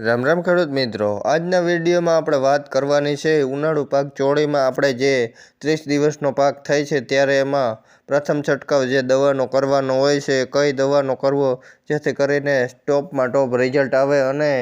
રામ રામ ખેડૂત મિત્રો, આજના વિડીયોમાં આપણે વાત કરવાની છે ઉનાળુ પાક ચોળીમાં આપણે જે ત્રીસ દિવસનો પાક થાય છે ત્યારે એમાં પ્રથમ છંટકાવ જે દવાનો કરવાનો હોય છે, કઈ દવાનો કરવો જેથી કરીને ટોપમાં ટોપ રિઝલ્ટ આવે અને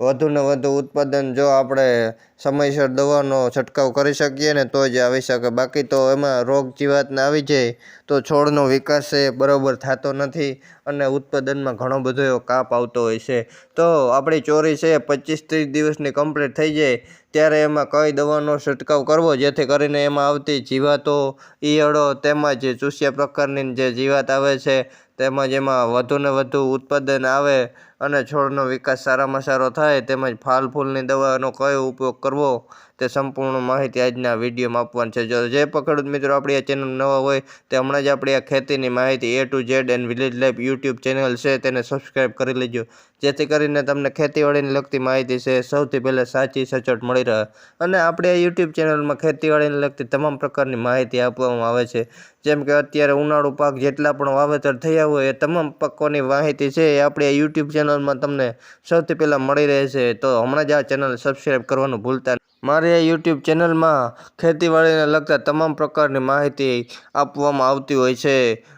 વધુને વધુ ઉત્પાદન જો આપણે સમયસર દવાનો છંટકાવ કરી શકીએ ને તો જ આવી શકે. બાકી તો એમાં રોગ જીવાતને આવી જાય તો છોડનો વિકાસ એ બરાબર થતો નથી અને ઉત્પાદનમાં ઘણો બધો એવો કાપ આવતો હોય છે. તો આપણી ચોરી છે પચીસ ત્રીસ દિવસની કમ્પ્લીટ થઈ જાય ત્યારે એમાં કઈ દવાનો છંટકાવ કરવો જેથી કરીને એમાં આવતી જીવાતો ઈયળો તેમજ ચૂસ્યા પ્રકારની જે જીવાત આવે છે તેમજ એમાં વધુને વધુ ઉત્પાદન આવે અને છોડનો વિકાસ સારામાં સારો થાય તેમજ ફાલ ફૂલની દવાનો કયો ઉપયોગ કરવો તે સંપૂર્ણ માહિતી આજના વિડીયોમાં આપવાની છે. જો જે પકડું મિત્રો આપણી આ ચેનલ નવા હોય તે હમણાં જ આપણી આ ખેતીની માહિતી A to Z and village life YouTube channel છે તેને સબસ્ક્રાઈબ કરી લેજો. જેથી કરીને તમને ખેતીવાડીને લગતી માહિતી છે સૌથી પહેલાં સાચી, સચોટ મળી રહે અને આપણે આ યુટ્યુબ ચેનલમાં ખેતીવાડીને લગતી તમામ પ્રકારની માહિતી આપવામાં આવે છે. જેમ કે અત્યારે ઉનાળુ પાક જેટલા પણ વાવેતર થયા હોય એ તમામ પાકોની માહિતી છે એ આપણે યુટ્યુબ ચેનલમાં તમને સૌથી પહેલાં મળી રહે છે. તો હમણાં જ આ ચેનલ સબસ્ક્રાઈબ કરવાનું ભૂલતા. મારી આ યુટ્યુબ ચેનલમાં ખેતીવાડીને લગતા તમામ પ્રકારની માહિતી આપવામાં આવતી હોય છે.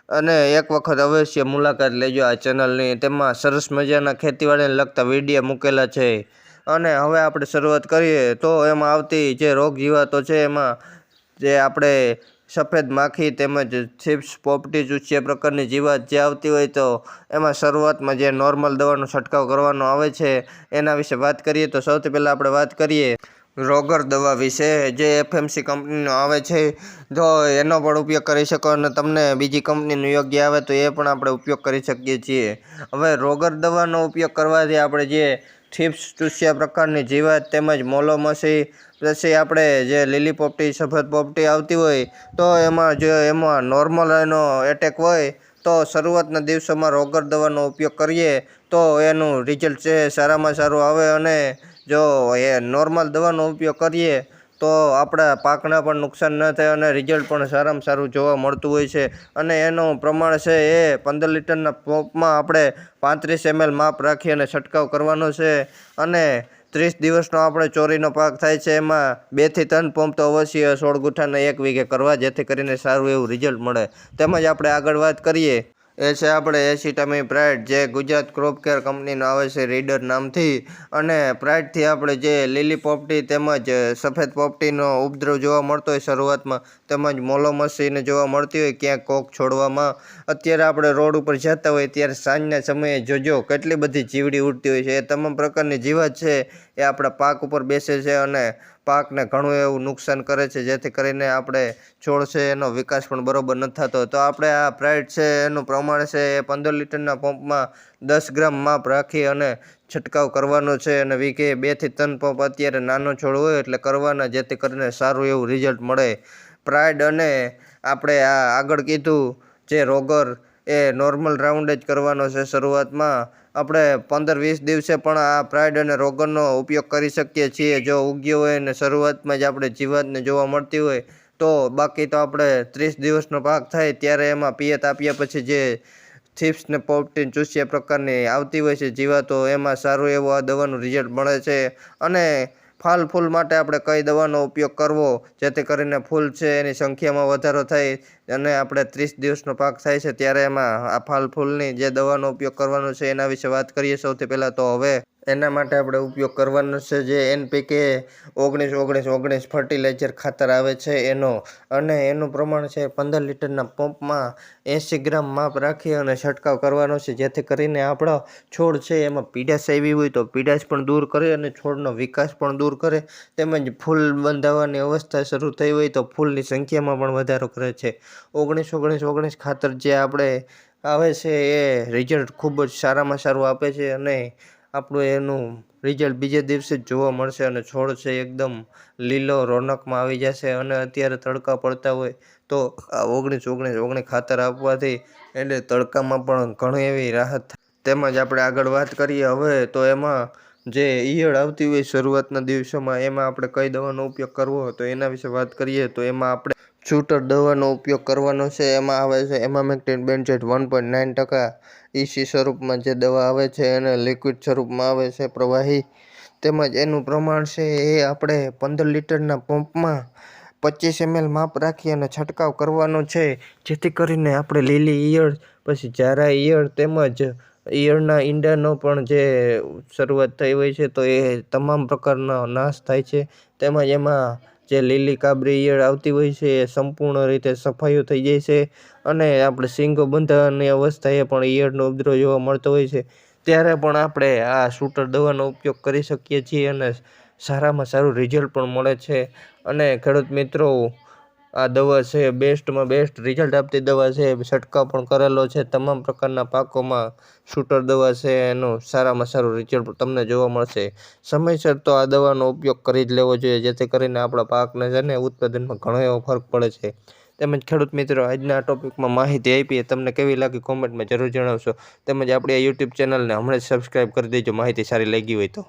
અને એક વખત અવશ્ય મુલાકાત લેજો આ ચેનલની તેમાં સરસ મજાના ખેતીવાડીને લગતા વીડિયો મૂકેલા છે. અને હવે આપણે શરૂઆત કરીએ તો એમાં આવતી જે રોગ જીવાતો છે એમાં જે આપણે સફેદ માખી તેમજ થીપ્સ પોપટી જે પ્રકારની જીવાત જે આવતી હોય તો એમાં શરૂઆતમાં જે નોર્મલ દવાનો છંટકાવ કરવાનો આવે છે એના વિશે વાત કરીએ તો સૌથી પહેલાં આપણે વાત કરીએ રોગર દવા વિશે. જે એફએમસી કંપનીનો આવે છે, જો એનો પણ ઉપયોગ કરી શકો અને તમને બીજી કંપનીનું યોગ્ય આવે તો એ પણ આપણે ઉપયોગ કરી શકીએ છીએ. હવે રોગર દવાનો ઉપયોગ કરવાથી આપણે જે થીપ્સ ચૂસ્યા પ્રકારની જીવાત તેમજ મોલોમસી પછી આપણે જે લીલી પોપટી, સફેદ પોપટી આવતી હોય, તો એમાં જો એમાં નોર્મલ એનો એટેક હોય, તો શરૂઆતના દિવસોમાં રોગર દવાનો ઉપયોગ કરીએ, તો એનું રિઝલ્ટ છે સારામાં સારું આવે અને જો એ નોર્મલ દવાનો ઉપયોગ કરીએ તો આપણા પાકને પણ નુકસાન ન થાય અને રિઝલ્ટ પણ સારામાં સારું જોવા મળતું હોય છે. અને એનું પ્રમાણ છે એ પંદર લીટરના પોપમાં આપણે પાંત્રીસ એમએલ માપ રાખી અને છંટકાવ કરવાનો છે. અને ત્રીસ દિવસનો આપણે ચોરીનો પાક થાય છે, એમાં બેથી ત્રણ પંપ તો અવશ્ય સોળ ગુઠાના એક વીઘે કરવા જેથી કરીને સારું એવું રિઝલ્ટ મળે. તેમજ આપણે આગળ વાત કરીએ એ છે આપણે એસિટામી પ્રાઇડ જે ગુજરાત ક્રોપ કેર કંપનીનો આવે છે રીડર નામથી. અને પ્રાઇડથી આપણે જે લીલી પોપટી તેમજ સફેદ પોપટીનો ઉપદ્રવ જોવા મળતો હોય શરૂઆતમાં, તેમજ મોલોમસીને જોવા મળતી હોય ક્યાંક કોક છોડવામાં. અત્યારે આપણે રોડ ઉપર જતા હોય ત્યારે સાંજના સમયે જોજો કેટલી બધી જીવડી ઉડતી હોય છે. એ તમામ પ્રકારની જીવાત છે એ આપણા પાક ઉપર બેસે છે અને પાકને ઘણું એવું નુકસાન કરે છે, જેથી કરીને આપણે છોડ છે એનો વિકાસ પણ બરોબર નથી થતો. તો આપણે આ પ્રાઇડ છે એનું પ્રમાણ છે એ પંદર લીટરના પંપમાં દસ ગ્રામ માપ રાખી અને છંટકાવ કરવાનો છે. અને વીકે બેથી ત્રણ પંપ અત્યારે નાનો છોડ હોય એટલે કરવાના, જેથી કરીને સારું એવું રિઝલ્ટ મળે. પ્રાઇડ અને આપણે આ આગળ કીધું જે રોગર એ નોર્મલ રાઉન્ડ જ કરવાનો છે શરૂઆતમાં. આપણે પંદર વીસ દિવસે પણ આ પ્રાઇડ અને રોગનનો ઉપયોગ કરી શકીએ છીએ. જો ઉગ્યો હોય અને શરૂઆતમાં જ આપણે જીવાતને જોવા મળતી હોય, તો બાકી તો આપણે ત્રીસ દિવસનો પાક થાય ત્યારે એમાં પિયત આપ્યા પછી જે થીપ્સ ને પોપટીન ચૂસ્યા પ્રકારની આવતી હોય છે જીવાતો, એમાં સારું એવું આ દવાનું રિઝલ્ટ મળે છે. અને ફાલ ફૂલ માટે આપણે કઈ દવાનો ઉપયોગ કરવો, જેથી કરીને ફૂલ છે એની સંખ્યામાં વધારો થાય અને આપણે ત્રીસ દિવસનો પાક થાય છે, ત્યારે એમાં આ ફાલ ફૂલની જે દવાનો ઉપયોગ કરવાનો છે એના વિશે વાત કરીએ સૌથી પહેલાં તો હવે એના માટે આપણે ઉપયોગ કરવાનો છે જે એનપીકે ઓગણીસ ઓગણીસ ઓગણીસ ફર્ટિલાઇઝર ખાતર આવે છે એનો. અને એનું પ્રમાણ છે પંદર લીટરના પંપમાં એંસી ગ્રામ માપ રાખી અને છંટકાવ કરવાનો છે. જેથી કરીને આપણો છોડ છે એમાં પીડાશ આવી હોય તો પીડાશ પણ દૂર કરે અને છોડનો વિકાસ પણ દૂર કરે. તેમજ ફૂલ બંધાવવાની અવસ્થા શરૂ થઈ હોય તો ફૂલની સંખ્યામાં પણ વધારો કરે છે. ઓગણીસ ઓગણીસ ઓગણીસ ખાતર જે આપણે આવે છે એ રિઝલ્ટ ખૂબ જ સારામાં સારું આપે છે અને આપણું એનું રિઝલ્ટ બીજે દિવસે જ જોવા મળશે અને છોડ છે એકદમ લીલો રોનકમાં આવી જશે અને અત્યારે તડકા પડતા હોય તો આ ઓગણીસ ઓગણીસ ઓગણીસ ખાતર આપવાથી એટલે તડકામાં પણ ઘણી એવી રાહત તેમજ આપણે આગળ વાત કરીએ હવે તો એમાં જે ઈયળ આવતી હોય શરૂઆતના દિવસોમાં એમાં આપણે કઈ દવાનો ઉપયોગ કરવો તો એના વિશે વાત કરીએ તો એમાં આપણે શૂટર દવાનો ઉપયોગ કરવાનો છે, એમાં આવે છે emamectin benzoate one point nine ટકા. ઇસી સ્વરૂપમાં જે દવા આવે છે અને લિક્વિડ સ્વરૂપમાં આવે છે પ્રવાહી. તેમજ એનું પ્રમાણ છે એ આપણે પંદર લીટરના પંપમાં પચીસ એમએલ માપ રાખી અને છંટકાવ કરવાનો છે, જેથી કરીને આપણે લીલી ઈયળ, પછી ઝારા ઈયળ તેમજ ઈયળના ઈંડાનો પણ જે શરૂઆત થઈ હોય છે તો એ તમામ પ્રકારનો નાશ થાય છે. તેમજ એમાં જે લીલી કાબરી ઈયળ આવતી હોય છે, એ સંપૂર્ણ રીતે સફાઈઓ થઈ જાય છે અને આપણે સિંગો બંધાની અવસ્થાએ પણ ઈયળનો ઉપદ્રવ જોવા મળતો હોય છે. ત્યારે પણ આપણે આ શૂટર દવાનો ઉપયોગ કરી શકીએ છીએ અને સારામાં સારું રિઝલ્ટ પણ મળે છે. અને ખેડૂત મિત્રો આ દવા છે, બેસ્ટમાં બેસ્ટ રિઝલ્ટ આપતી દવા છે, છંટકાવ પણ કરેલો છે, તમામ પ્રકારના પાકોમાં શૂટર દવા છે, એનું સારામાં સારું રિઝલ્ટ તમને જોવા મળશે. સમયસર તો આ દવાનો ઉપયોગ કરી જ લેવો જોઈએ, જેથી કરીને આપણા પાકને છે ને ઉત્પાદનમાં ઘણો એવો ફરક પડે છે. તેમજ ખેડૂત મિત્રો, આજના ટોપિકમાં માહિતી આપી તમને કેવી લાગી કોમેન્ટમાં જરૂર જણાવશો. તેમજ આપણી આ યુટ્યુબ ચેનલને હમણાં જ સબસ્ક્રાઈબ કરી દેજો, માહિતી સારી લાગી હોય તો.